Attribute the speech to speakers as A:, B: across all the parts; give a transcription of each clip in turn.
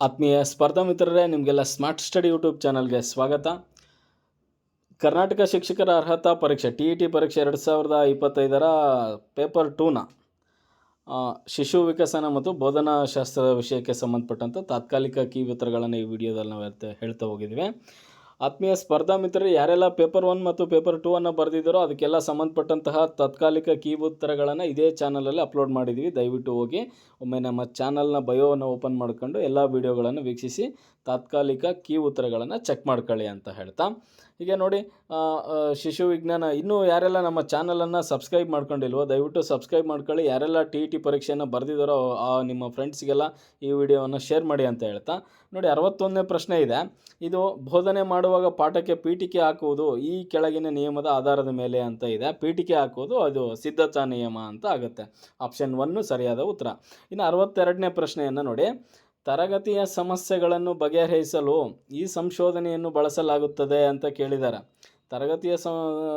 A: ಆತ್ಮೀಯ ಸ್ಪರ್ಧಾ ಮಿತ್ರರೇ, ನಿಮಗೆಲ್ಲ ಸ್ಮಾರ್ಟ್ ಸ್ಟಡಿ ಯೂಟ್ಯೂಬ್ ಚಾನಲ್ಗೆ ಸ್ವಾಗತ. ಕರ್ನಾಟಕ ಶಿಕ್ಷಕರ ಅರ್ಹತಾ ಪರೀಕ್ಷೆ ಟಿ ಇ ಟಿ ಪರೀಕ್ಷೆ ಎರಡು ಸಾವಿರದ ಇಪ್ಪತ್ತೈದರ ಪೇಪರ್ ಟೂನ ಶಿಶು ವಿಕಸನ ಮತ್ತು ಬೋಧನಾ ಶಾಸ್ತ್ರದ ವಿಷಯಕ್ಕೆ ಸಂಬಂಧಪಟ್ಟಂಥ ತಾತ್ಕಾಲಿಕ ಕೀ ವಿತರಗಳನ್ನು ಈ ವಿಡಿಯೋದಲ್ಲಿ ನಾವು ಹೇಳ್ತಾ ಹೋಗಿದ್ವಿ ಆತ್ಮೀಯ ಸ್ಪರ್ಧಾ ಮಿತ್ರರು, ಯಾರೆಲ್ಲ ಪೇಪರ್ ಒನ್ ಮತ್ತು ಪೇಪರ್ ಟೂ ಅನ್ನು ಬರೆದಿದ್ದಾರೋ ಅದಕ್ಕೆಲ್ಲ ಸಂಬಂಧಪಟ್ಟಂತಹ ತಾತ್ಕಾಲಿಕ ಕೀ ಉತ್ತರಗಳನ್ನು ಇದೇ ಚಾನಲಲ್ಲಿ ಅಪ್ಲೋಡ್ ಮಾಡಿದ್ದೀವಿ. ದಯವಿಟ್ಟು ಹೋಗಿ, ಒಮ್ಮೆ ನಮ್ಮ ಚಾನಲ್ನ ಬಯೋವನ್ನು ಓಪನ್ ಮಾಡ್ಕೊಂಡು ಎಲ್ಲ ವೀಡಿಯೋಗಳನ್ನು ವೀಕ್ಷಿಸಿ, ತಾತ್ಕಾಲಿಕ ಕೀ ಉತ್ತರಗಳನ್ನು ಚೆಕ್ ಮಾಡ್ಕೊಳ್ಳಿ ಅಂತ ಹೇಳ್ತಾ. ಹೀಗೆ ನೋಡಿ ಶಿಶು ವಿಜ್ಞಾನ, ಇನ್ನೂ ಯಾರೆಲ್ಲ ನಮ್ಮ ಚಾನಲನ್ನು ಸಬ್ಸ್ಕ್ರೈಬ್ ಮಾಡ್ಕೊಂಡಿಲ್ವೋ, ದಯವಿಟ್ಟು ಸಬ್ಸ್ಕ್ರೈಬ್ ಮಾಡ್ಕೊಳ್ಳಿ. ಯಾರೆಲ್ಲ ಟಿ ಇ ಟಿ ಪರೀಕ್ಷೆಯನ್ನು ಬರೆದಿದ್ದಾರೋ ಆ, ನಿಮ್ಮ ಫ್ರೆಂಡ್ಸ್ಗೆಲ್ಲ ಈ ವಿಡಿಯೋವನ್ನು ಶೇರ್ ಮಾಡಿ ಅಂತ ಹೇಳ್ತಾ. ನೋಡಿ, ಅರವತ್ತೊಂದನೇ ಪ್ರಶ್ನೆ ಇದೆ. ಇದು ಬೋಧನೆ ಮಾಡುವಾಗ ಪಾಠಕ್ಕೆ ಪೀಠಿಕೆ ಹಾಕುವುದು ಈ ಕೆಳಗಿನ ನಿಯಮದ ಆಧಾರದ ಮೇಲೆ ಅಂತ ಇದೆ. ಪೀಠಿಕೆ ಹಾಕುವುದು ಅದು ಸಿದ್ಧತಾ ನಿಯಮ ಅಂತ ಆಗುತ್ತೆ. ಆಪ್ಷನ್ ಒನ್ನು ಸರಿಯಾದ ಉತ್ತರ. ಇನ್ನು ಅರವತ್ತೆರಡನೇ ಪ್ರಶ್ನೆಯನ್ನು ನೋಡಿ. ತರಗತಿಯ ಸಮಸ್ಯೆಗಳನ್ನು ಬಗೆಹರಿಸಲು ಈ ಸಂಶೋಧನೆಯನ್ನು ಬಳಸಲಾಗುತ್ತದೆ ಅಂತ ಕೇಳಿದ್ದಾರೆ ತರಗತಿಯ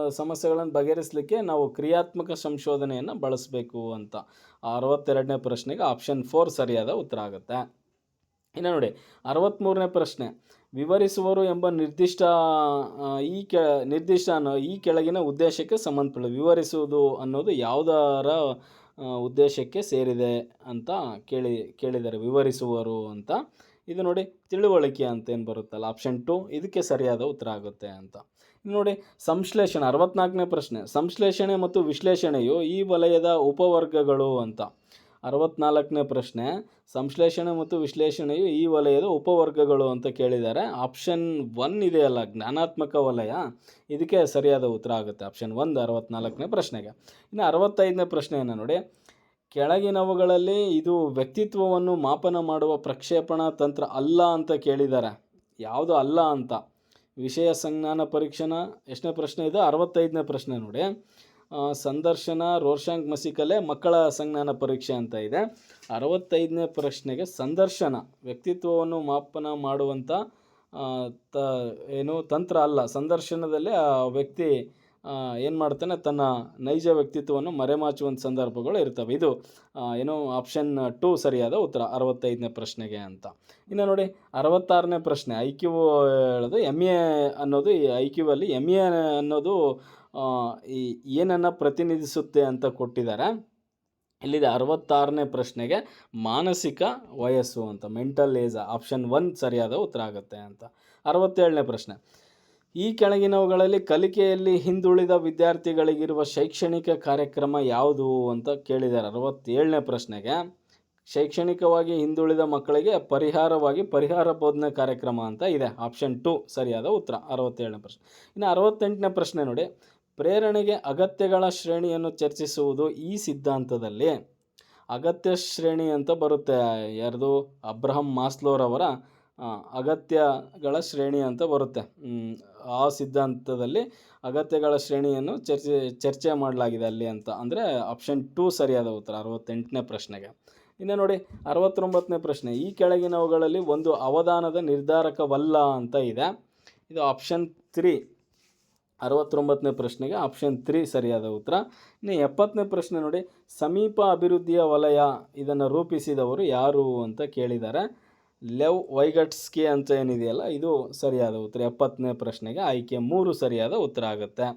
A: ಸಮಸ್ಯೆಗಳನ್ನು ಬಗೆಹರಿಸಲಿಕ್ಕೆ ನಾವು ಕ್ರಿಯಾತ್ಮಕ ಸಂಶೋಧನೆಯನ್ನು ಬಳಸಬೇಕು ಅಂತ. ಅರವತ್ತೆರಡನೇ ಪ್ರಶ್ನೆಗೆ ಆಪ್ಷನ್ ಫೋರ್ ಸರಿಯಾದ ಉತ್ತರ ಆಗುತ್ತೆ. ಇನ್ನು ನೋಡಿ ಅರವತ್ತ್ಮೂರನೇ ಪ್ರಶ್ನೆ. ವಿವರಿಸುವರು ಎಂಬ ನಿರ್ದಿಷ್ಟ ಈ ಕೆ, ನಿರ್ದಿಷ್ಟ ಅನ್ನೋ ಈ ಕೆಳಗಿನ ಉದ್ದೇಶಕ್ಕೆ ಸಂಬಂಧಪಡ ವಿವರಿಸುವುದು ಅನ್ನೋದು ಯಾವುದರ ಉದ್ದೇಶಕ್ಕೆ ಸೇರಿದೆ ಅಂತ ಕೇಳಿ ಕೇಳಿದ್ದಾರೆ ವಿವರಿಸುವರು ಅಂತ. ಇದು ನೋಡಿ, ತಿಳುವಳಿಕೆ ಅಂತ ಏನು ಬರುತ್ತಲ್ಲ? ಆಪ್ಷನ್ ಟು ಇದಕ್ಕೆ ಸರಿಯಾದ ಉತ್ತರ ಆಗುತ್ತೆ ಅಂತ. ನೋಡಿ, ಸಂಶ್ಲೇಷಣೆ, ಅರವತ್ನಾಲ್ಕನೇ ಪ್ರಶ್ನೆ. ಸಂಶ್ಲೇಷಣೆ ಮತ್ತು ವಿಶ್ಲೇಷಣೆಯು ಈ ವಲಯದ ಉಪವರ್ಗಗಳು ಅಂತ. ಅರವತ್ನಾಲ್ಕನೇ ಪ್ರಶ್ನೆ, ಸಂಶ್ಲೇಷಣೆ ಮತ್ತು ವಿಶ್ಲೇಷಣೆಯು ಈ ವಲಯದ ಉಪವರ್ಗಗಳು ಅಂತ ಕೇಳಿದ್ದಾರೆ. ಆಪ್ಷನ್ ಒನ್ ಇದೆಯಲ್ಲ, ಜ್ಞಾನಾತ್ಮಕ ವಲಯ. ಇದಕ್ಕೆ ಸರಿಯಾದ ಉತ್ತರ ಆಗುತ್ತೆ ಆಪ್ಷನ್ ಒಂದು, ಅರವತ್ನಾಲ್ಕನೇ ಪ್ರಶ್ನೆಗೆ. ಇನ್ನು ಅರವತ್ತೈದನೇ ಪ್ರಶ್ನೆಯನ್ನು ನೋಡಿ. ಕೆಳಗಿನವುಗಳಲ್ಲಿ ಇದು ವ್ಯಕ್ತಿತ್ವವನ್ನು ಮಾಪನ ಮಾಡುವ ಪ್ರಕ್ಷೇಪಣಾ ತಂತ್ರ ಅಲ್ಲ ಅಂತ ಕೇಳಿದ್ದಾರೆ. ಯಾವುದು ಅಲ್ಲ ಅಂತ? ವಿಷಯ ಸಂಜ್ಞಾನ ಪರೀಕ್ಷೆನ ಎಷ್ಟನೇ ಪ್ರಶ್ನೆ ಇದೆ? ಅರವತ್ತೈದನೇ ಪ್ರಶ್ನೆ ನೋಡಿ. ಸಂದರ್ಶನ ರೋಷಾಂಗ್ ಮಸಿಕಲೆ, ಮಕ್ಕಳ ಸಂಜ್ಞಾನ ಪರೀಕ್ಷೆ ಅಂತ ಇದೆ. ಅರವತ್ತೈದನೇ ಪ್ರಶ್ನೆಗೆ ಸಂದರ್ಶನ, ವ್ಯಕ್ತಿತ್ವವನ್ನು ಮಾಪನ ಮಾಡುವಂಥ ತ, ಏನು, ತಂತ್ರ ಅಲ್ಲ, ಸಂದರ್ಶನದಲ್ಲಿ ಆ ವ್ಯಕ್ತಿ ಏನು ಮಾಡ್ತಾನೆ? ತನ್ನ ನೈಜ ವ್ಯಕ್ತಿತ್ವವನ್ನು ಮರೆಮಾಚುವಂಥ ಸಂದರ್ಭಗಳು ಇರ್ತವೆ. ಇದು ಏನು ಆಪ್ಷನ್ ಟು ಸರಿಯಾದ ಉತ್ತರ, ಅರವತ್ತೈದನೇ ಪ್ರಶ್ನೆಗೆ ಅಂತ. ಇನ್ನು ನೋಡಿ, ಅರವತ್ತಾರನೇ ಪ್ರಶ್ನೆ ಐ ಕ್ಯೂ ಹೇಳೋದು ಎಂ ಎ ಅನ್ನೋದು, ಈ ಐ ಕ್ಯೂ ಅಲ್ಲಿ ಎಂ ಎ ಅನ್ನೋದು ಈ ಏನನ್ನು ಪ್ರತಿನಿಧಿಸುತ್ತೆ ಅಂತ ಕೊಟ್ಟಿದ್ದಾರೆ. ಇಲ್ಲಿದೆ ಅರವತ್ತಾರನೇ ಪ್ರಶ್ನೆಗೆ, ಮಾನಸಿಕ ವಯಸ್ಸು ಅಂತ ಮೆಂಟಲ್ ಏಜ್ ಆಪ್ಷನ್ ಒನ್ ಸರಿಯಾದ ಉತ್ತರ ಆಗುತ್ತೆ ಅಂತ. ಅರವತ್ತೇಳನೇ ಪ್ರಶ್ನೆ ಈ ಕೆಳಗಿನವುಗಳಲ್ಲಿ ಕಲಿಕೆಯಲ್ಲಿ ಹಿಂದುಳಿದ ವಿದ್ಯಾರ್ಥಿಗಳಿಗಿರುವ ಶೈಕ್ಷಣಿಕ ಕಾರ್ಯಕ್ರಮ ಯಾವುದು ಅಂತ ಕೇಳಿದ್ದಾರೆ. ಅರವತ್ತೇಳನೇ ಪ್ರಶ್ನೆಗೆ, ಶೈಕ್ಷಣಿಕವಾಗಿ ಹಿಂದುಳಿದ ಮಕ್ಕಳಿಗೆ ಪರಿಹಾರವಾಗಿ ಪರಿಹಾರ ಬೋಧನೆ ಕಾರ್ಯಕ್ರಮ ಅಂತ ಇದೆ. ಆಪ್ಷನ್ ಟು, ಸರಿಯಾದ ಉತ್ತರ. ಅರವತ್ತೇಳನೇ ಪ್ರಶ್ನೆ. ಇನ್ನು ಅರವತ್ತೆಂಟನೇ ಪ್ರಶ್ನೆ ನೋಡಿ. ಪ್ರೇರಣೆಗೆ ಅಗತ್ಯಗಳ ಶ್ರೇಣಿಯನ್ನು ಚರ್ಚಿಸುವುದು ಈ ಸಿದ್ಧಾಂತದಲ್ಲಿ ಅಗತ್ಯ ಶ್ರೇಣಿ ಅಂತ ಬರುತ್ತೆ. ಯಾರ್ದು? ಅಬ್ರಹಂ ಮಾಸ್ಲೋರವರ ಅಗತ್ಯಗಳ ಶ್ರೇಣಿ ಅಂತ ಬರುತ್ತೆ. ಆ ಸಿದ್ಧಾಂತದಲ್ಲಿ ಅಗತ್ಯಗಳ ಶ್ರೇಣಿಯನ್ನು ಚರ್ಚೆ ಚರ್ಚೆ ಮಾಡಲಾಗಿದೆ ಅಲ್ಲಿ ಅಂತ. ಅಂದರೆ ಆಪ್ಷನ್ ಟೂ ಸರಿಯಾದ ಉತ್ತರ, ಅರವತ್ತೆಂಟನೇ ಪ್ರಶ್ನೆಗೆ. ಇನ್ನು ನೋಡಿ, ಅರವತ್ತೊಂಬತ್ತನೇ ಪ್ರಶ್ನೆ, ಈ ಕೆಳಗಿನವುಗಳಲ್ಲಿ ಒಂದು ಅವಧಾನದ ನಿರ್ಧಾರಕವಲ್ಲ ಅಂತ ಇದೆ. ಇದು ಆಪ್ಷನ್ ತ್ರೀ ಅರವತ್ತೊಂಬತ್ತನೇ ಪ್ರಶ್ನೆಗೆ ಆಪ್ಷನ್ ತ್ರೀ ಸರಿಯಾದ ಉತ್ತರ. ಇನ್ನು ಎಪ್ಪತ್ತನೇ ಪ್ರಶ್ನೆ ನೋಡಿ, ಸಮೀಪ ಅಭಿವೃದ್ಧಿಯ ವಲಯ ಇದನ್ನು ರೂಪಿಸಿದವರು ಯಾರು ಅಂತ ಕೇಳಿದ್ದಾರೆ. ಲೆವ್ ವೈಗಟ್ಸ್ಕಿ ಅಂತ ಏನಿದೆಯಲ್ಲ, ಇದು ಸರಿಯಾದ ಉತ್ತರ. ಎಪ್ಪತ್ತನೇ ಪ್ರಶ್ನೆಗೆ ಆಯ್ಕೆ ಮೂರು ಸರಿಯಾದ ಉತ್ತರ ಆಗುತ್ತೆ.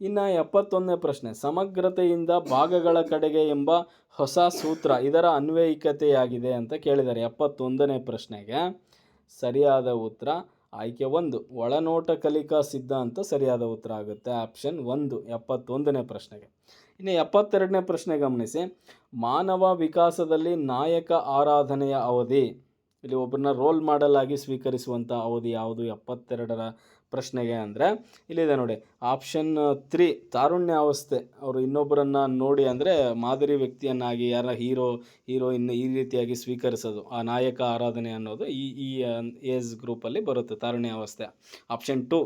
A: ಇನ್ನು ಎಪ್ಪತ್ತೊಂದನೇ ಪ್ರಶ್ನೆ, ಸಮಗ್ರತೆಯಿಂದ ಭಾಗಗಳ ಕಡೆಗೆ ಎಂಬ ಹೊಸ ಸೂತ್ರ ಇದರ ಅನ್ವಯಿಕತೆಯಾಗಿದೆ ಅಂತ ಕೇಳಿದ್ದಾರೆ. ಎಪ್ಪತ್ತೊಂದನೇ ಪ್ರಶ್ನೆಗೆ ಸರಿಯಾದ ಉತ್ತರ, ಆಯ್ಕೆ ಒಂದು, ಒಳನೋಟ ಕಲಿಕಾ ಸಿದ್ಧಾಂತ ಸರಿಯಾದ ಉತ್ತರ ಆಗುತ್ತೆ. ಆಪ್ಷನ್ ಒಂದು, ಎಪ್ಪತ್ತೊಂದನೇ ಪ್ರಶ್ನೆಗೆ. ಇನ್ನು ಎಪ್ಪತ್ತೆರಡನೇ ಪ್ರಶ್ನೆ ಗಮನಿಸಿ, ಮಾನವ ವಿಕಾಸದಲ್ಲಿ ನಾಯಕ ಆರಾಧನೆಯ ಅವಧಿ ಇಲ್ಲಿ ಒಬ್ಬರನ್ನ ರೋಲ್ ಮಾಡೆಲ್ ಆಗಿ ಸ್ವೀಕರಿಸುವಂಥ ಅವಧಿ ಯಾವುದು? ಎಪ್ಪತ್ತೆರಡರ ಪ್ರಶ್ನೆಗೆ ಅಂದರೆ, ಇಲ್ಲಿದೆ ನೋಡಿ. ಆಪ್ಷನ್ ತ್ರೀ, ತಾರುಣ್ಯಾವಸ್ಥೆ. ಅವರು ಇನ್ನೊಬ್ಬರನ್ನ ನೋಡಿ ಅಂದರೆ ಮಾದರಿ ವ್ಯಕ್ತಿಯನ್ನಾಗಿ, ಯಾರ ಹೀರೋ, ಹೀರೋಯಿನ್ ಈ ರೀತಿಯಾಗಿ ಸ್ವೀಕರಿಸೋದು. ಆ ನಾಯಕ ಆರಾಧನೆ ಅನ್ನೋದು ಈ ಈ ಏಜ್ ಗ್ರೂಪಲ್ಲಿ ಬರುತ್ತೆ, ತಾರುಣ್ಯಾವಸ್ಥೆ. ಆಪ್ಷನ್ ಟು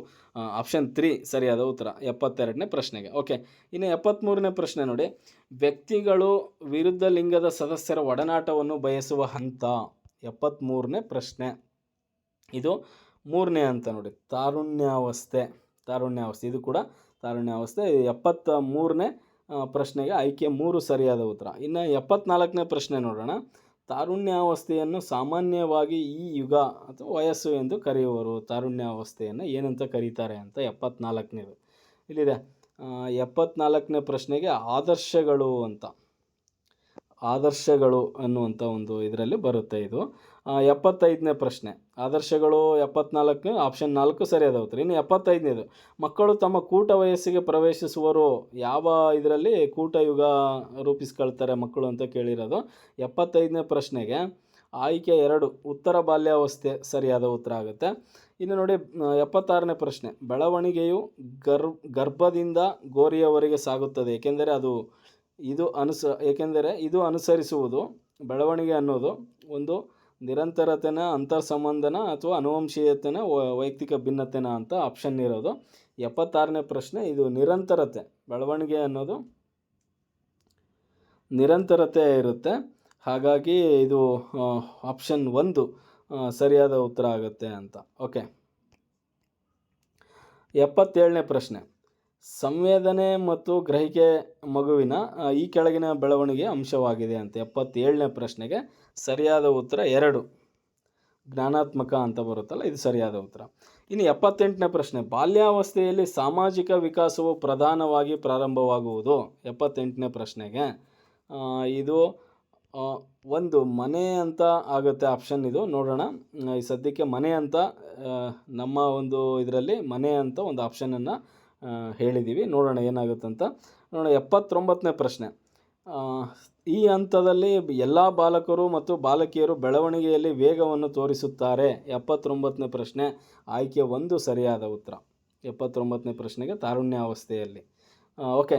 A: ಆಪ್ಷನ್ ತ್ರೀ ಸರಿಯಾದ ಉತ್ತರ. ಎಪ್ಪತ್ತೆರಡನೇ ಪ್ರಶ್ನೆಗೆ. ಓಕೆ. ಇನ್ನು ಎಪ್ಪತ್ತ್ಮೂರನೇ ಪ್ರಶ್ನೆ ನೋಡಿ. ವ್ಯಕ್ತಿಗಳು ವಿರುದ್ಧ ಲಿಂಗದ ಸದಸ್ಯರ ಒಡನಾಟವನ್ನು ಬಯಸುವ ಹಂತ. ಎಪ್ಪತ್ತ್ಮೂರನೇ ಪ್ರಶ್ನೆ. ಇದು ಮೂರನೇ ಅಂತ ನೋಡಿ. ತಾರುಣ್ಯಾವಸ್ಥೆ ತಾರುಣ್ಯಾವಸ್ಥೆ. ಇದು ಕೂಡ ತಾರುಣ್ಯಾವಸ್ಥೆ. ಎಪ್ಪತ್ತ ಮೂರನೇ ಪ್ರಶ್ನೆಗೆ ಆಯ್ಕೆ ಮೂರು ಸರಿಯಾದ ಉತ್ತರ. ಇನ್ನು ಎಪ್ಪತ್ನಾಲ್ಕನೇ ಪ್ರಶ್ನೆ ನೋಡೋಣ. ತಾರುಣ್ಯಾವಸ್ಥೆಯನ್ನು ಸಾಮಾನ್ಯವಾಗಿ ಈ ಯುಗ ಅಥವಾ ವಯಸ್ಸು ಎಂದು ಕರೆಯುವರು. ತಾರುಣ್ಯಾವಸ್ಥೆಯನ್ನು ಏನಂತ ಕರೀತಾರೆ ಅಂತ ಎಪ್ಪತ್ನಾಲ್ಕನೇದು. ಇಲ್ಲಿದೆ. ಎಪ್ಪತ್ನಾಲ್ಕನೇ ಪ್ರಶ್ನೆಗೆ ಆದರ್ಶಗಳು ಅಂತ. ಆದರ್ಶಗಳು ಅನ್ನುವಂಥ ಒಂದು ಇದರಲ್ಲಿ ಬರುತ್ತೆ ಇದು. ಎಪ್ಪತ್ತೈದನೇ ಪ್ರಶ್ನೆ. ಆದರ್ಶಗಳು ಎಪ್ಪತ್ನಾಲ್ಕು ಆಪ್ಷನ್ ನಾಲ್ಕು ಸರಿಯಾದ ಉತ್ತರ ಇನ್ನು ಎಪ್ಪತ್ತೈದನೇದು. ಮಕ್ಕಳು ತಮ್ಮ ಕೂಟ ವಯಸ್ಸಿಗೆ ಪ್ರವೇಶಿಸುವರು, ಯಾವ ಇದರಲ್ಲಿ ಕೂಟ ಯುಗ ರೂಪಿಸ್ಕೊಳ್ತಾರೆ ಮಕ್ಕಳು ಅಂತ ಕೇಳಿರೋದು. ಎಪ್ಪತ್ತೈದನೇ ಪ್ರಶ್ನೆಗೆ ಆಯ್ಕೆ ಎರಡು, ಉತ್ತರ ಬಾಲ್ಯಾವಸ್ಥೆ ಸರಿಯಾದ ಉತ್ತರ ಆಗುತ್ತೆ. ಇನ್ನು ನೋಡಿ ಎಪ್ಪತ್ತಾರನೇ ಪ್ರಶ್ನೆ. ಬೆಳವಣಿಗೆಯು ಗರ್, ಗರ್ಭದಿಂದ ಗೋರಿಯವರೆಗೆ ಸಾಗುತ್ತದೆ. ಏಕೆಂದರೆ ಅದು ಇದು ಅನುಸ, ಏಕೆಂದರೆ ಇದು ಅನುಸರಿಸುವುದು, ಬೆಳವಣಿಗೆ ಅನ್ನೋದು ಒಂದು ನಿರಂತರತೆನ ಅಂತರ್ ಸಂಬಂಧನ ಅಥವಾ ಅನುವಂಶೀಯತೆನ ವೈಯಕ್ತಿಕ ಭಿನ್ನತೆನ ಅಂತ ಆಪ್ಷನ್ ಇರೋದು. ಎಪ್ಪತ್ತಾರನೇ ಪ್ರಶ್ನೆ, ಇದು ನಿರಂತರತೆ, ಬೆಳವಣಿಗೆ ಅನ್ನೋದು ನಿರಂತರತೆ ಇರುತ್ತೆ. ಹಾಗಾಗಿ ಇದು ಆಪ್ಷನ್ ಒಂದು ಸರಿಯಾದ ಉತ್ತರ ಆಗುತ್ತೆ ಅಂತ. ಓಕೆ ಎಪ್ಪತ್ತೇಳನೇ ಪ್ರಶ್ನೆ. ಸಂವೇದನೆ ಮತ್ತು ಗ್ರಹಿಕೆ ಮಗುವಿನ ಈ ಕೆಳಗಿನ ಬೆಳವಣಿಗೆ ಅಂಶವಾಗಿದೆ ಅಂತ, ಎಪ್ಪತ್ತೇಳನೇ ಪ್ರಶ್ನೆಗೆ ಸರಿಯಾದ ಉತ್ತರ ಎರಡು. ಜ್ಞಾನಾತ್ಮಕ ಅಂತ ಬರುತ್ತಲ್ಲ, ಇದು ಸರಿಯಾದ ಉತ್ತರ. ಇನ್ನು ಎಪ್ಪತ್ತೆಂಟನೇ ಪ್ರಶ್ನೆ, ಬಾಲ್ಯಾವಸ್ಥೆಯಲ್ಲಿ ಸಾಮಾಜಿಕ ವಿಕಾಸವು ಪ್ರಧಾನವಾಗಿ ಪ್ರಾರಂಭವಾಗುವುದು? ಎಪ್ಪತ್ತೆಂಟನೇ ಪ್ರಶ್ನೆಗೆ ಇದು ಒಂದು ಮನೆ ಅಂತ ಆಗುತ್ತೆ, ಆಪ್ಷನ್ ಇದು, ನೋಡೋಣ. ಈ ಸದ್ಯಕ್ಕೆ ಮನೆ ಅಂತ ನಮ್ಮ ಒಂದು ಇದರಲ್ಲಿ ಮನೆ ಅಂತ ಒಂದು ಆಪ್ಷನನ್ನು ಹೇಳಿದ್ದೀವಿ. ನೋಡೋಣ ಏನಾಗುತ್ತೆ ಅಂತ ನೋಡೋಣ, ಎಪ್ಪತ್ತೊಂಬತ್ತನೇ ಪ್ರಶ್ನೆ. ಈ ಹಂತದಲ್ಲಿ ಎಲ್ಲ ಬಾಲಕರು ಮತ್ತು ಬಾಲಕಿಯರು ಬೆಳವಣಿಗೆಯಲ್ಲಿ ವೇಗವನ್ನು ತೋರಿಸುತ್ತಾರೆ. ಎಪ್ಪತ್ತೊಂಬತ್ತನೇ ಪ್ರಶ್ನೆ. ಆಯ್ಕೆ ಒಂದು ಸರಿಯಾದ ಉತ್ತರ. ಎಪ್ಪತ್ತೊಂಬತ್ತನೇ ಪ್ರಶ್ನೆಗೆ ತಾರುಣ್ಯಾವಸ್ಥೆಯಲ್ಲಿ. ಓಕೆ.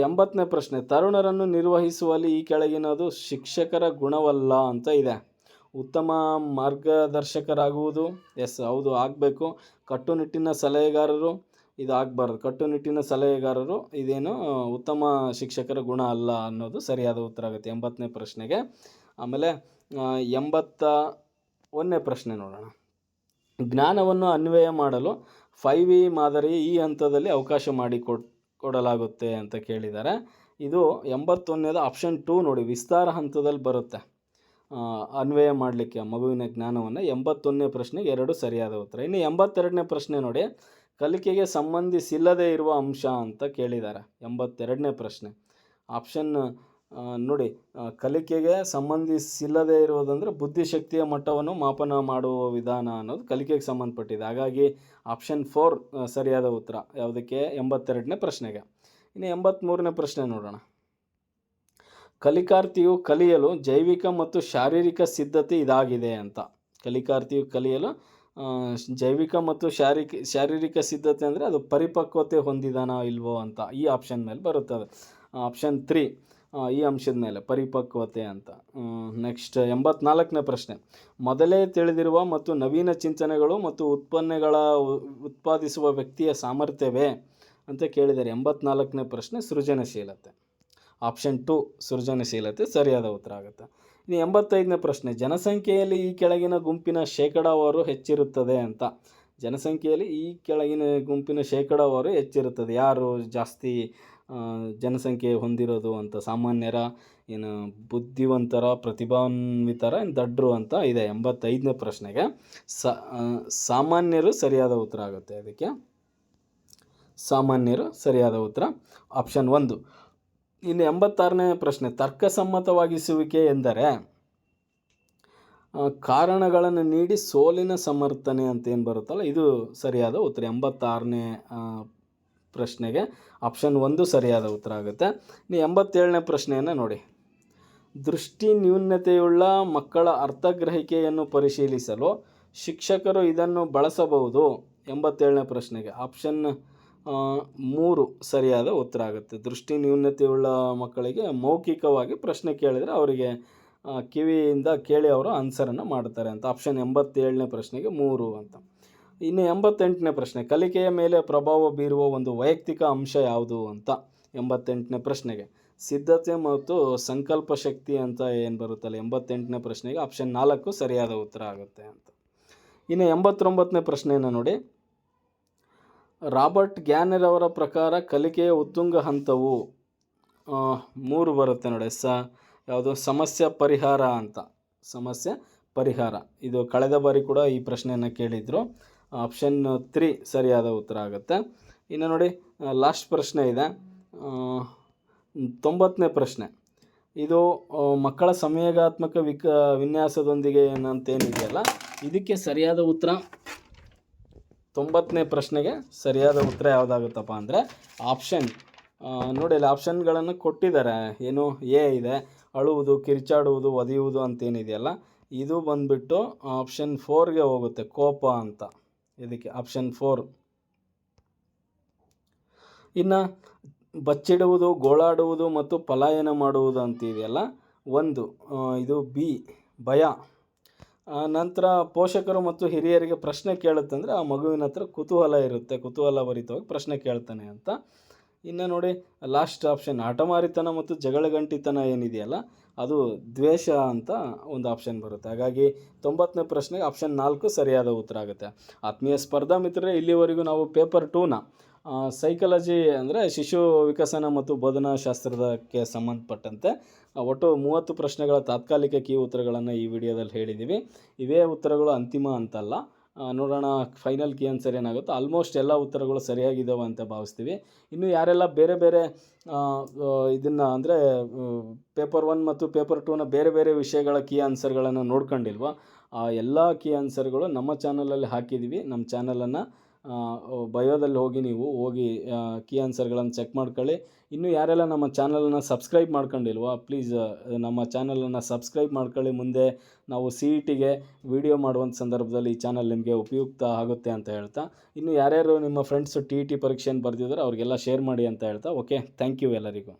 A: ಎಂಬತ್ತನೇ ಪ್ರಶ್ನೆ. ತರುಣರನ್ನು ನಿರ್ವಹಿಸುವಲ್ಲಿ ಈ ಕೆಳಗಿನದು ಶಿಕ್ಷಕರ ಗುಣವಲ್ಲ ಅಂತ ಇದೆ. ಉತ್ತಮ ಮಾರ್ಗದರ್ಶಕರಾಗುವುದು. ಎಸ್, ಹೌದು, ಆಗಬೇಕು. ಕಟ್ಟುನಿಟ್ಟಿನ ಸಲಹೆಗಾರರು ಇದು ಆಗಬಾರ್ದು ಕಟ್ಟುನಿಟ್ಟಿನ ಸಲಹೆಗಾರರು ಇದೇನು ಉತ್ತಮ ಶಿಕ್ಷಕರ ಗುಣ ಅಲ್ಲ ಅನ್ನೋದು ಸರಿಯಾದ ಉತ್ತರ ಆಗುತ್ತೆ. ಎಂಬತ್ತನೇ ಪ್ರಶ್ನೆಗೆ. ಆಮೇಲೆ ಎಂಬತ್ತ ಒಂದನೇ ಪ್ರಶ್ನೆ ನೋಡೋಣ. ಜ್ಞಾನವನ್ನು ಅನ್ವಯ ಮಾಡಲು ಫೈವ್ ಇ ಮಾದರಿ ಈ ಹಂತದಲ್ಲಿ ಅವಕಾಶ ಮಾಡಿಕೊಡ್ ಕೊಡಲಾಗುತ್ತೆ ಅಂತ ಕೇಳಿದ್ದಾರೆ. ಇದು ಎಂಬತ್ತೊಂದನೇದು ಆಪ್ಷನ್ ಟೂ ನೋಡಿ, ವಿಸ್ತಾರ ಹಂತದಲ್ಲಿ ಬರುತ್ತೆ. ಅನ್ವಯ ಮಾಡಲಿಕ್ಕೆ ಮಗುವಿನ ಜ್ಞಾನವನ್ನು ಎಂಬತ್ತೊಂದನೇ ಪ್ರಶ್ನೆಗೆ ಎರಡು ಸರಿಯಾದ ಉತ್ತರ. ಇನ್ನು ಎಂಬತ್ತೆರಡನೇ ಪ್ರಶ್ನೆ ನೋಡಿ. ಕಲಿಕೆಗೆ ಸಂಬಂಧಿಸಿಲ್ಲದೆ ಇರುವ ಅಂಶ ಅಂತ ಕೇಳಿದ್ದಾರೆ. ಎಂಬತ್ತೆರಡನೇ ಪ್ರಶ್ನೆ. ಆಪ್ಷನ್ ನೋಡಿ ಕಲಿಕೆಗೆ ಸಂಬಂಧಿಸಿಲ್ಲದೆ ಇರುವುದಂದರೆ ಬುದ್ಧಿಶಕ್ತಿಯ ಮಟ್ಟವನ್ನು ಮಾಪನ ಮಾಡುವ ವಿಧಾನ ಅನ್ನೋದು ಕಲಿಕೆಗೆ ಸಂಬಂಧಪಟ್ಟಿದೆ. ಹಾಗಾಗಿ ಆಪ್ಷನ್ ಫೋರ್ ಸರಿಯಾದ ಉತ್ತರ. ಯಾವುದಕ್ಕೆ? ಎಂಬತ್ತೆರಡನೇ ಪ್ರಶ್ನೆಗೆ. ಇನ್ನು ಎಂಬತ್ತ್ಮೂರನೇ ಪ್ರಶ್ನೆ ನೋಡೋಣ. ಕಲಿಕಾರ್ಥಿಯು ಕಲಿಯಲು ಜೈವಿಕ ಮತ್ತು ಶಾರೀರಿಕ ಸಿದ್ಧತೆ ಇದಾಗಿದೆ ಅಂತ. ಕಲಿಕಾರ್ಥಿಯು ಕಲಿಯಲು ಜೈವಿಕ ಮತ್ತು ಶಾರೀರಿಕ ಶಾರೀರಿಕ ಸಿದ್ಧತೆ ಅಂದರೆ ಅದು ಪರಿಪಕ್ವತೆ ಹೊಂದಿದಾನ ಇಲ್ವೋ ಅಂತ ಈ ಆಪ್ಷನ್ ಮೇಲೆ ಬರುತ್ತದೆ. ಆಪ್ಷನ್ ತ್ರೀ ಈ ಅಂಶದ ಮೇಲೆ ಪರಿಪಕ್ವತೆ ಅಂತ. ನೆಕ್ಸ್ಟ್ ಎಂಬತ್ನಾಲ್ಕನೇ ಪ್ರಶ್ನೆ. ಮೊದಲೇ ತಿಳಿದಿರುವ ಮತ್ತು ನವೀನ ಚಿಂತನೆಗಳು ಮತ್ತು ಉತ್ಪನ್ನಗಳ ಉತ್ಪಾದಿಸುವ ವ್ಯಕ್ತಿಯ ಸಾಮರ್ಥ್ಯವೇ ಅಂತ ಕೇಳಿದ್ದಾರೆ ಎಂಬತ್ನಾಲ್ಕನೇ ಪ್ರಶ್ನೆ ಸೃಜನಶೀಲತೆ. ಆಪ್ಷನ್ ಟು ಸೃಜನಶೀಲತೆ ಸರಿಯಾದ ಉತ್ತರ ಆಗುತ್ತೆ. ಇನ್ನು ಎಂಬತ್ತೈದನೇ ಪ್ರಶ್ನೆ, ಜನಸಂಖ್ಯೆಯಲ್ಲಿ ಈ ಕೆಳಗಿನ ಗುಂಪಿನ ಶೇಕಡಾವಾರು ಹೆಚ್ಚಿರುತ್ತದೆ ಅಂತ. ಜನಸಂಖ್ಯೆಯಲ್ಲಿ ಈ ಕೆಳಗಿನ ಗುಂಪಿನ ಶೇಕಡಾವಾರು ಹೆಚ್ಚಿರುತ್ತದೆ. ಯಾರು ಜಾಸ್ತಿ ಜನಸಂಖ್ಯೆ ಹೊಂದಿರೋದು ಅಂತ? ಸಾಮಾನ್ಯರ, ಏನು, ಬುದ್ಧಿವಂತರ, ಪ್ರತಿಭಾನ್ವಿತರ ದಡ್ರು ಅಂತ ಇದೆ ಎಂಬತ್ತೈದನೇ ಪ್ರಶ್ನೆಗೆ. ಸಾಮಾನ್ಯರು ಸರಿಯಾದ ಉತ್ತರ ಆಗುತ್ತೆ. ಅದಕ್ಕೆ ಸಾಮಾನ್ಯರು ಸರಿಯಾದ ಉತ್ತರ. ಆಪ್ಷನ್ ಒಂದು ಇನ್ನು ಎಂಬತ್ತಾರನೇ ಪ್ರಶ್ನೆ, ತರ್ಕಸಮ್ಮತವಾಗಿಸುವಿಕೆ ಎಂದರೆ ಕಾರಣಗಳನ್ನು ನೀಡಿ ಸೋಲಿನ ಸಮರ್ಥನೆ ಅಂತ ಏನು ಬರುತ್ತಲ್ಲ, ಇದು ಸರಿಯಾದ ಉತ್ತರ. ಎಂಬತ್ತಾರನೇ ಪ್ರಶ್ನೆಗೆ ಆಪ್ಷನ್ ಒಂದು ಸರಿಯಾದ ಉತ್ತರ ಆಗುತ್ತೆ. ಇನ್ನು ಎಂಬತ್ತೇಳನೇ ಪ್ರಶ್ನೆಯನ್ನು ನೋಡಿ. ದೃಷ್ಟಿ ನ್ಯೂನತೆಯುಳ್ಳ ಮಕ್ಕಳ ಅರ್ಥಗ್ರಹಿಕೆಯನ್ನು ಪರಿಶೀಲಿಸಲು ಶಿಕ್ಷಕರು ಇದನ್ನು ಬಳಸಬಹುದು. ಎಂಬತ್ತೇಳನೇ ಪ್ರಶ್ನೆಗೆ ಆಪ್ಷನ್ ಮೂರು ಸರಿಯಾದ ಉತ್ತರ ಆಗುತ್ತೆ. ದೃಷ್ಟಿ ನ್ಯೂನತೆಯುಳ್ಳ ಮಕ್ಕಳಿಗೆ ಮೌಖಿಕವಾಗಿ ಪ್ರಶ್ನೆ ಕೇಳಿದರೆ ಅವರಿಗೆ ಕಿವಿಯಿಂದ ಕೇಳಿ ಅವರು ಆನ್ಸರನ್ನು ಮಾಡ್ತಾರೆ ಅಂತ. ಆಪ್ಷನ್ ಎಂಬತ್ತೇಳನೇ ಪ್ರಶ್ನೆಗೆ ಮೂರು ಅಂತ. ಇನ್ನು ಎಂಬತ್ತೆಂಟನೇ ಪ್ರಶ್ನೆ, ಕಲಿಕೆಯ ಮೇಲೆ ಪ್ರಭಾವ ಬೀರುವ ಒಂದು ವೈಯಕ್ತಿಕ ಅಂಶ ಯಾವುದು ಅಂತ. ಎಂಬತ್ತೆಂಟನೇ ಪ್ರಶ್ನೆಗೆ, ಸಿದ್ಧತೆ ಮತ್ತು ಸಂಕಲ್ಪ ಶಕ್ತಿ ಅಂತ ಏನು ಬರುತ್ತಲ್ಲ, ಎಂಬತ್ತೆಂಟನೇ ಪ್ರಶ್ನೆಗೆ ಆಪ್ಷನ್ ನಾಲ್ಕು ಸರಿಯಾದ ಉತ್ತರ ಆಗುತ್ತೆ ಅಂತ. ಇನ್ನು ಎಂಬತ್ತೊಂಬತ್ತನೇ ಪ್ರಶ್ನೆಯನ್ನು ನೋಡಿ. ರಾಬರ್ಟ್ ಗ್ಯಾನರ್ ಅವರ ಪ್ರಕಾರ ಕಲಿಕೆಯ ಉತ್ತುಂಗ ಹಂತವು ಮೂರು ಬರುತ್ತೆ ನೋಡಿ, ಸ, ಯಾವುದು? ಸಮಸ್ಯೆ ಪರಿಹಾರ ಅಂತ. ಸಮಸ್ಯೆ ಪರಿಹಾರ. ಇದು ಕಳೆದ ಬಾರಿ ಕೂಡ ಈ ಪ್ರಶ್ನೆಯನ್ನು ಕೇಳಿದರು. ಆಪ್ಷನ್ ತ್ರೀ ಸರಿಯಾದ ಉತ್ತರ ಆಗುತ್ತೆ. ಇನ್ನು ನೋಡಿ ಲಾಸ್ಟ್ ಪ್ರಶ್ನೆ ಇದೆ. ತೊಂಬತ್ತನೇ ಪ್ರಶ್ನೆ. ಇದು ಮಕ್ಕಳ ಸಮಯಗಾತ್ಮಕ ವಿಕ, ವಿನ್ಯಾಸದೊಂದಿಗೆ ಏನಂತ ಏನಿದೆಯಲ್ಲ ಇದಕ್ಕೆ ಸರಿಯಾದ ಉತ್ತರ? ತೊಂಬತ್ತನೇ ಪ್ರಶ್ನೆಗೆ ಸರಿಯಾದ ಉತ್ತರ ಯಾವುದಾಗುತ್ತಪ್ಪ ಅಂದರೆ ಆಪ್ಷನ್. ನೋಡಿ ಅಲ್ಲಿ ಆಪ್ಷನ್ಗಳನ್ನು ಕೊಟ್ಟಿದ್ದಾರೆ. ಏನು? ಎ ಇದೆ. ಅಳುವುದು, ಕಿರ್ಚಾಡುವುದು, ಒದೆಯುವುದು ಅಂತೇನಿದೆಯಲ್ಲ ಇದು ಬಂದ್ಬಿಟ್ಟು ಆಪ್ಷನ್ ಫೋರ್ಗೆ ಹೋಗುತ್ತೆ, ಕೋಪ ಅಂತ. ಇದಕ್ಕೆ ಆಪ್ಷನ್ ಫೋರ್. ಇನ್ನು ಬಚ್ಚಿಡುವುದು, ಗೋಳಾಡುವುದು ಮತ್ತು ಪಲಾಯನ ಮಾಡುವುದು ಅಂತಿದೆಯಲ್ಲ ಒಂದು ಇದು ಬಿ, ಭಯ. ನಂತರ ಪೋಷಕರು ಮತ್ತು ಹಿರಿಯರಿಗೆ ಪ್ರಶ್ನೆ ಕೇಳುತ್ತಂದರೆ ಆ ಮಗುವಿನ ಹತ್ರ ಕುತೂಹಲ ಇರುತ್ತೆ, ಕುತೂಹಲ ಭರಿತವಾಗಿ ಪ್ರಶ್ನೆ ಕೇಳ್ತಾನೆ ಅಂತ. ಇನ್ನು ನೋಡಿ ಲಾಸ್ಟ್ ಆಪ್ಷನ್ ಹಠಮಾರಿತನ ಮತ್ತು ಜಗಳಗಂಟಿತನ ಏನಿದೆಯಲ್ಲ, ಅದು ದ್ವೇಷ ಅಂತ ಒಂದು ಆಪ್ಷನ್ ಬರುತ್ತೆ. ಹಾಗಾಗಿ ತೊಂಬತ್ತನೇ ಪ್ರಶ್ನೆಗೆ ಆಪ್ಷನ್ ನಾಲ್ಕು ಸರಿಯಾದ ಉತ್ತರ ಆಗುತ್ತೆ. ಆತ್ಮೀಯ ಸ್ಪರ್ಧಾ ಮಿತ್ರರೇ, ಇಲ್ಲಿವರೆಗೂ ನಾವು ಪೇಪರ್ ಟೂನ ಸೈಕಾಲಜಿ ಅಂದರೆ ಶಿಶು ವಿಕಸನ ಮತ್ತು ಬೋಧನಾ ಶಾಸ್ತ್ರದಕ್ಕೆ ಸಂಬಂಧಪಟ್ಟಂತೆ ಒಟ್ಟು ಮೂವತ್ತು ಪ್ರಶ್ನೆಗಳ ತಾತ್ಕಾಲಿಕ ಕೀ ಉತ್ತರಗಳನ್ನು ಈ ವಿಡಿಯೋದಲ್ಲಿ ಹೇಳಿದ್ದೀವಿ ಇವೇ ಉತ್ತರಗಳು ಅಂತಿಮ ಅಂತಲ್ಲ. ನೋಡೋಣ ಫೈನಲ್ ಕೀ ಆನ್ಸರ್ ಏನಾಗುತ್ತೋ. ಆಲ್ಮೋಸ್ಟ್ ಎಲ್ಲ ಉತ್ತರಗಳು ಸರಿಯಾಗಿದ್ದಾವೆ ಅಂತ ಭಾವಿಸ್ತೀವಿ. ಇನ್ನು ಯಾರೆಲ್ಲ ಬೇರೆ ಬೇರೆ ಇದನ್ನು ಅಂದರೆ ಪೇಪರ್ ಒನ್ ಮತ್ತು ಪೇಪರ್ ಟೂನ ಬೇರೆ ಬೇರೆ ವಿಷಯಗಳ ಕೀ ಆನ್ಸರ್ಗಳನ್ನು ನೋಡ್ಕೊಂಡಿಲ್ವ, ಆ ಎಲ್ಲ ಕೀ ಆನ್ಸರ್ಗಳು ನಮ್ಮ ಚಾನಲಲ್ಲಿ ಹಾಕಿದ್ದೀವಿ ನಮ್ಮ ಚಾನಲನ್ನು ಬಯೋದಲ್ಲಿ ಹೋಗಿ ನೀವು ಹೋಗಿ ಕೀ ಆನ್ಸರ್ಗಳನ್ನು ಚೆಕ್ ಮಾಡ್ಕೊಳ್ಳಿ. ಇನ್ನು ಯಾರೆಲ್ಲ ನಮ್ಮ ಚಾನಲನ್ನು ಸಬ್ಸ್ಕ್ರೈಬ್ ಮಾಡ್ಕೊಂಡಿಲ್ವೋ, ಪ್ಲೀಸ್ ನಮ್ಮ ಚಾನಲನ್ನು ಸಬ್ಸ್ಕ್ರೈಬ್ ಮಾಡ್ಕೊಳ್ಳಿ. ಮುಂದೆ ನಾವು ಸಿ ಇ ಟಿಗೆ ವಿಡಿಯೋ ಮಾಡುವಂಥ ಸಂದರ್ಭದಲ್ಲಿ ಈ ಚಾನಲ್ ನಿಮಗೆ ಉಪಯುಕ್ತ ಆಗುತ್ತೆ ಅಂತ ಹೇಳ್ತಾ, ಇನ್ನು ಯಾರ್ಯಾರು ನಿಮ್ಮ ಫ್ರೆಂಡ್ಸು ಟಿ ಇ ಟಿ ಪರೀಕ್ಷೆಯನ್ನು ಬರೆದಿದ್ದಾರೆ ಅವ್ರಿಗೆಲ್ಲ ಶೇರ್ ಮಾಡಿ ಅಂತ ಹೇಳ್ತಾ, ಓಕೆ, ಥ್ಯಾಂಕ್ ಯು ಎಲ್ಲರಿಗೂ.